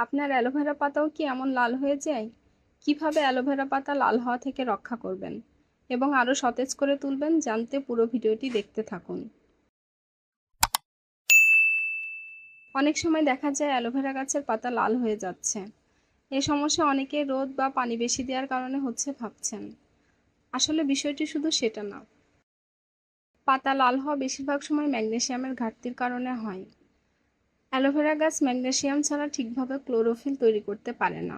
আপনার অ্যালোভেরা পাতাও কি এমন লাল হয়ে যায়? কীভাবে অ্যালোভেরা পাতা লাল হওয়া থেকে রক্ষা করবেন? এবং আরও সতেজ করে তুলবেন জানতে পুরো ভিডিওটি দেখতে থাকুন। অনেক সময় দেখা যায় অ্যালোভেরা গাছের পাতা লাল হয়ে যাচ্ছে। এ সমস্যা অনেকে রোদ বা পানি বেশি দেওয়ার কারণে হচ্ছে ভাবছেন। আসলে বিষয়টি শুধু সেটা না। পাতা লাল হওয়া বেশিরভাগ সময় ম্যাগনেসিয়ামের ঘাটতির কারণে হয়। অ্যালোভেরা গাছ ম্যাগনেশিয়াম ছাড়া ঠিকভাবে ক্লোরোফিল তৈরি করতে পারে না,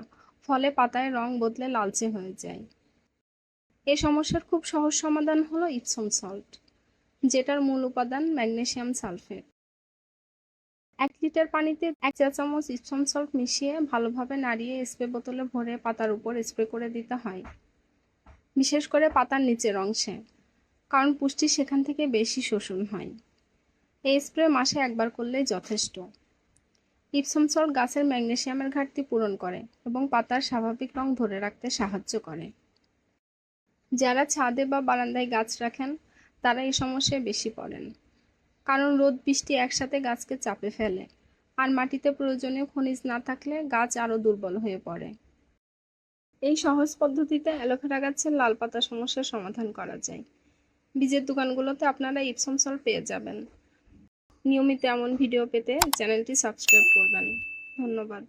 ফলে পাতায় রং বদলে লালচে হয়ে যায়। এ সমস্যার খুব সহজ সমাধান হলো ইপসম সল্ট, যেটার মূল উপাদান ম্যাগনেশিয়াম সালফেট। এক লিটার পানিতে এক চা চামচ ইপসম সল্ট মিশিয়ে ভালোভাবে নাড়িয়ে স্প্রে বোতলে ভরে পাতার উপর স্প্রে করে দিতে হয়, বিশেষ করে পাতার নিচের অংশে, কারণ পুষ্টি সেখান থেকে বেশি শোষণ হয়। এই স্প্রে মাসে একবার করলেই যথেষ্ট। ইপসম সল্ট গাছের ম্যাগনেসিয়ামের ঘাটতি পূরণ করে এবং পাতার স্বাভাবিক রং ধরে রাখতে সাহায্য করে। যারা ছাদে বা বারান্দায় গাছ রাখেন, তারা এই সমস্যায় বেশি পড়েন। কারণ রোদ, বৃষ্টি একসাথে গাছকে চাপে ফেলে। আর মাটিতে প্রয়োজনীয় খনিজ না থাকলে গাছ আরও দুর্বল হয়ে পড়ে। এই সহজ পদ্ধতিতে অ্যালোভেরা গাছের লাল পাতা সমস্যার সমাধান করা যায়। বীজের দোকানগুলোতে আপনারা ইপসম সল্ট পেয়ে যাবেন। নিয়মিত এমন ভিডিও পেতে চ্যানেলটি সাবস্ক্রাইব করবেন। ধন্যবাদ।